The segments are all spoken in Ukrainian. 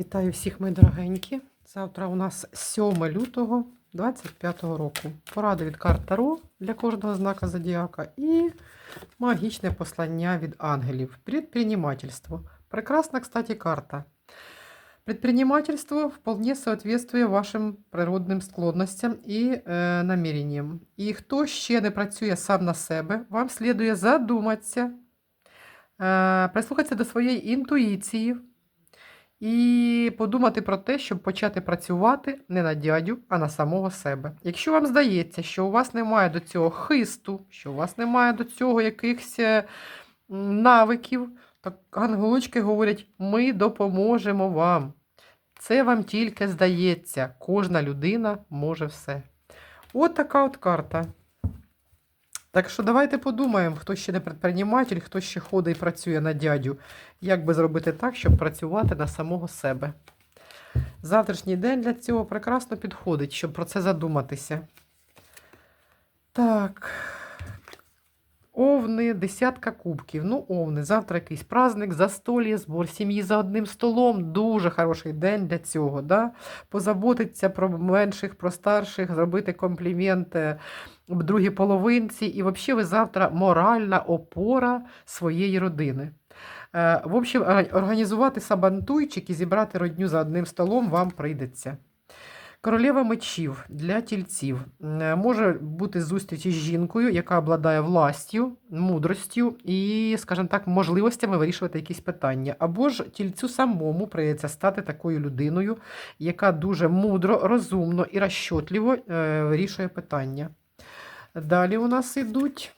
Вітаю всіх, мої дорогенькі. Завтра у нас 7 лютого 25 року. Поради від карт Таро для кожного знака зодіака і магічне послання від ангелів. Предпринимательство. Прекрасна, кстати, карта. Предпринимательство вполне соответствує вашим природним склонностям і е, наміренням. І хто ще не працює сам на себе, вам слідує задуматися, е, прислухатися до своєї інтуїції і подумати про те, щоб почати працювати не на дядю, а на самого себе. Якщо вам здається, що у вас немає до цього хисту, що у вас немає до цього якихось е, навиків, то ангелочки говорять: ми допоможемо вам. Це вам тільки здається, кожна людина може все. От така от карта. Так що давайте подумаємо, хто ще не предприниматель, хто ще ходить і працює на дядю. Як би зробити так, щоб працювати на самого себе. Завтрашній день для цього прекрасно підходить, щоб про це задуматися. Так. Овни, десятка кубків. Ну, овни, завтра якийсь праздник, застольє, збор сім'ї за одним столом. Дуже хороший день для цього. Да? Позаботитися про менших, про старших, зробити компліменти в другій половинці. І взагалі ви завтра моральна опора своєї родини. Е, В общем, організувати сабантуйчик і зібрати родню за одним столом вам прийдеться. Королева мечів для тільців Е, може бути зустріч із жінкою, яка обладає властю, мудростю і, скажімо так, можливостями вирішувати якісь питання. Або ж тільцю самому прийдеться стати такою людиною, яка дуже мудро, розумно і розчотливо е, вирішує питання. Далі у нас ідуть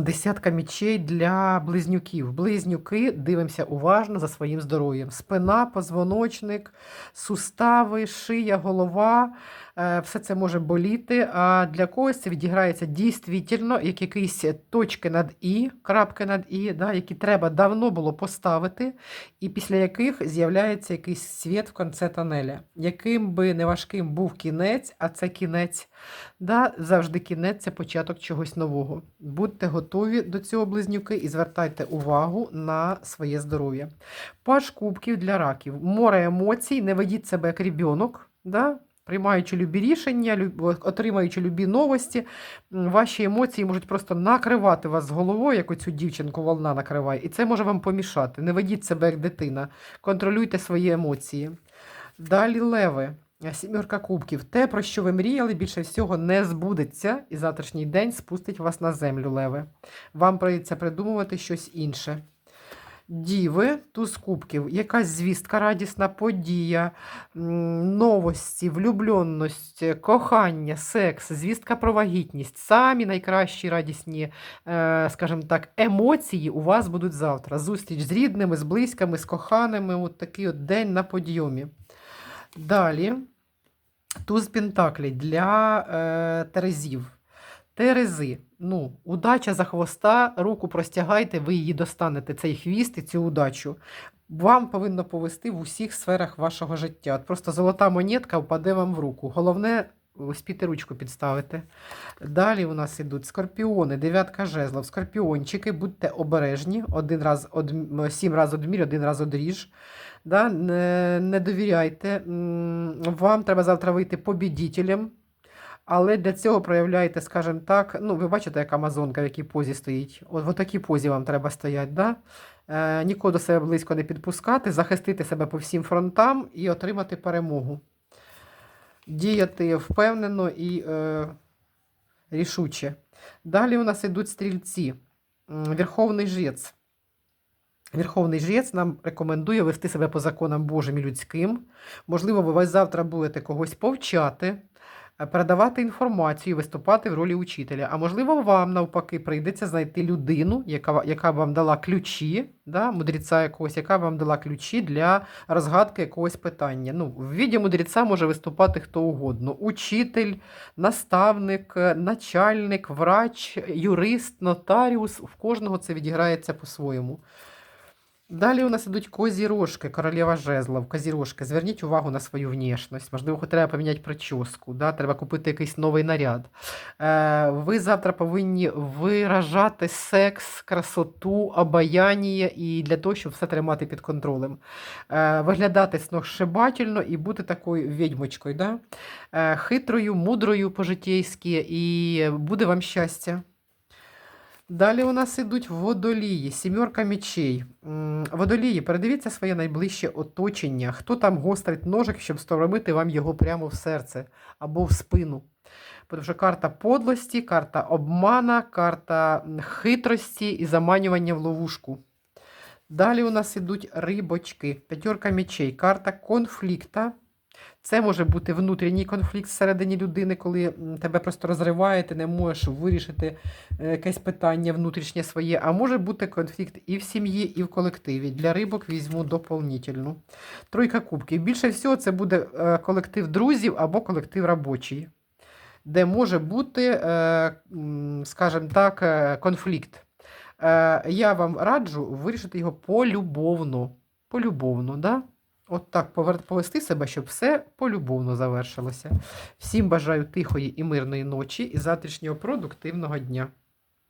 десятка мічей для близнюків. Близнюки дивимося уважно за своїм здоров'ям. Спина, позвоночник, сустави, шия, голова. Е, Все це може боліти, а для когось це відіграється дійсно як якісь точки над І, крапки над І, да, які треба давно було поставити, і після яких з'являється якийсь світ в кінці тонеля. Яким би не важким був кінець, а це кінець, да, завжди кінець це початок чогось нового. Будьте готові до цього близнюки і звертайте увагу на своє здоров'я. Паш кубків для раків. Море емоцій, не ведіть себе як ребенок, да? Приймаючи любі рішення, отримуючи любі новості, ваші емоції можуть просто накривати вас з головою, як оцю дівчинку волна накриває, і це може вам помішати. Не ведіть себе як дитина, контролюйте свої емоції. Далі леви. Сімерка кубків. Те, про що ви мріяли, більше всього не збудеться, і завтрашній день спустить вас на землю, леви. Вам прийдеться придумувати щось інше. Діви, туз кубків, якась звістка, радісна подія, новості, влюбленість, кохання, секс, звістка про вагітність. Самі найкращі радісні, е, скажімо так, емоції у вас будуть завтра. Зустріч з рідними, з близькими, з коханими. От такий от день на подйомі. Далі туз Пентаклі для е, Терезів. Терези. Ну, удача за хвоста, руку простягайте, ви її достанете, цей хвіст і цю удачу. Вам повинно повести в усіх сферах вашого життя. От просто золота монетка впаде вам в руку. Головне, успіти ручку підставити. Далі у нас ідуть скорпіони, дев'ятка жезлов, скорпіончики, будьте обережні, один раз од... сім раз одмір, один раз одріж. Да? Не, не довіряйте. Вам треба завтра вийти побідітелем. Але для цього проявляйте, скажімо так, ну, ви бачите, як Амазонка, в якій позі стоїть. От в такій позі вам треба стояти, да? е, нікого до себе близько не підпускати, захистити себе по всім фронтам і отримати перемогу. Діяти впевнено і е, рішуче. Далі у нас йдуть стрільці. Верховний жрець. Верховний жрець нам рекомендує вести себе по законам Божим і людським. Можливо, ви ось завтра будете когось повчати, передавати інформацію, виступати в ролі учителя. А можливо, вам навпаки прийдеться знайти людину, яка, яка вам дала ключі, да, мудреця якогось, яка вам дала ключі для розгадки якогось питання. Ну, в віді мудреця може виступати хто угодно: учитель, наставник, начальник, врач, юрист, нотаріус. В кожного це відіграється по-своєму. Далі у нас ідуть козі рожки, королева жезлов, козі рожки. Зверніть увагу на свою внешність. Можливо, треба поміняти прическу, да? треба купити якийсь новий наряд. Е, ви завтра повинні виражати секс, красоту, обаяння і для того, щоб все тримати під контролем. Е, виглядати сногсшибательно і бути такою відьмочкою. Да? Е, хитрою, мудрою по-житейськи, і буде вам щастя. Далі у нас ідуть водолії, сімерка мечей. Водолії, передивіться своє найближче оточення. Хто там гострить ножик, щоб сторомити вам його прямо в серце або в спину. Тому що карта подлості, карта обмана, карта хитрості і заманювання в ловушку. Далі у нас ідуть рибочки, п'ятерка мечей, карта конфлікта. Це може бути внутрішній конфлікт всередині людини, коли тебе просто розриває, ти не можеш вирішити е, якесь питання внутрішнє своє, а може бути конфлікт і в сім'ї, і в колективі. Для рибок візьму доповнительну. Тройка кубків. Більше всього, це буде е, колектив друзів або колектив робочий, де може бути, е, скажімо так, конфлікт. Я вам раджу вирішити його полюбовно. Полюбовно, да? От так повести себе, щоб все полюбовно завершилося. Всім бажаю тихої і мирної ночі і завтрашнього продуктивного дня.